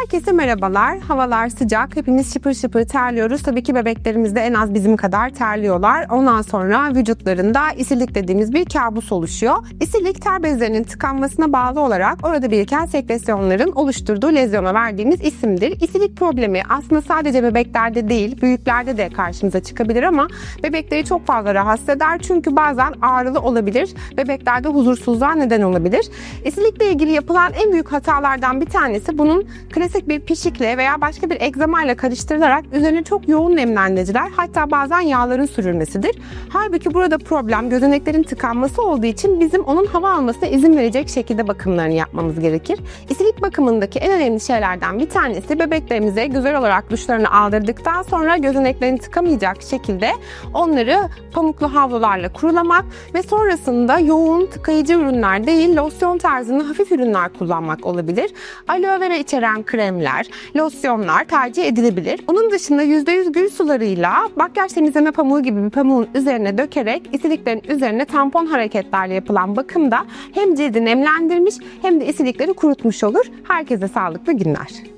Herkese merhabalar. Havalar sıcak. Hepimiz şıpır şıpır terliyoruz. Tabii ki bebeklerimiz de en az bizim kadar terliyorlar. Ondan sonra vücutlarında isilik dediğimiz bir kabus oluşuyor. İsilik ter bezlerinin tıkanmasına bağlı olarak orada biriken sekresyonların oluşturduğu lezyona verdiğimiz isimdir. İsilik problemi aslında sadece bebeklerde değil, büyüklerde de karşımıza çıkabilir ama bebekleri çok fazla rahatsız eder. Çünkü bazen ağrılı olabilir. Bebeklerde huzursuzluğa neden olabilir. İsilikle ilgili yapılan en büyük hatalardan bir tanesi bunun klasik bir pişikle veya başka bir egzamayla karıştırılarak üzerine çok yoğun nemlendiriciler hatta bazen yağların sürülmesidir. Halbuki burada problem gözeneklerin tıkanması olduğu için bizim onun hava almasına izin verecek şekilde bakımlarını yapmamız gerekir. İsilik bakımındaki en önemli şeylerden bir tanesi bebeklerimize güzel olarak duşlarını aldırdıktan sonra gözeneklerini tıkamayacak şekilde onları pamuklu havlularla kurulamak ve sonrasında yoğun tıkayıcı ürünler değil losyon tarzında hafif ürünler kullanmak olabilir. Aloe vera içeren kremler, losyonlar tercih edilebilir. Onun dışında %100 gül sularıyla makyaj temizleme pamuğu gibi bir pamuğun üzerine dökerek isiliklerin üzerine tampon hareketlerle yapılan bakımda hem cildi nemlendirmiş hem de isilikleri kurutmuş olur. Herkese sağlıklı günler.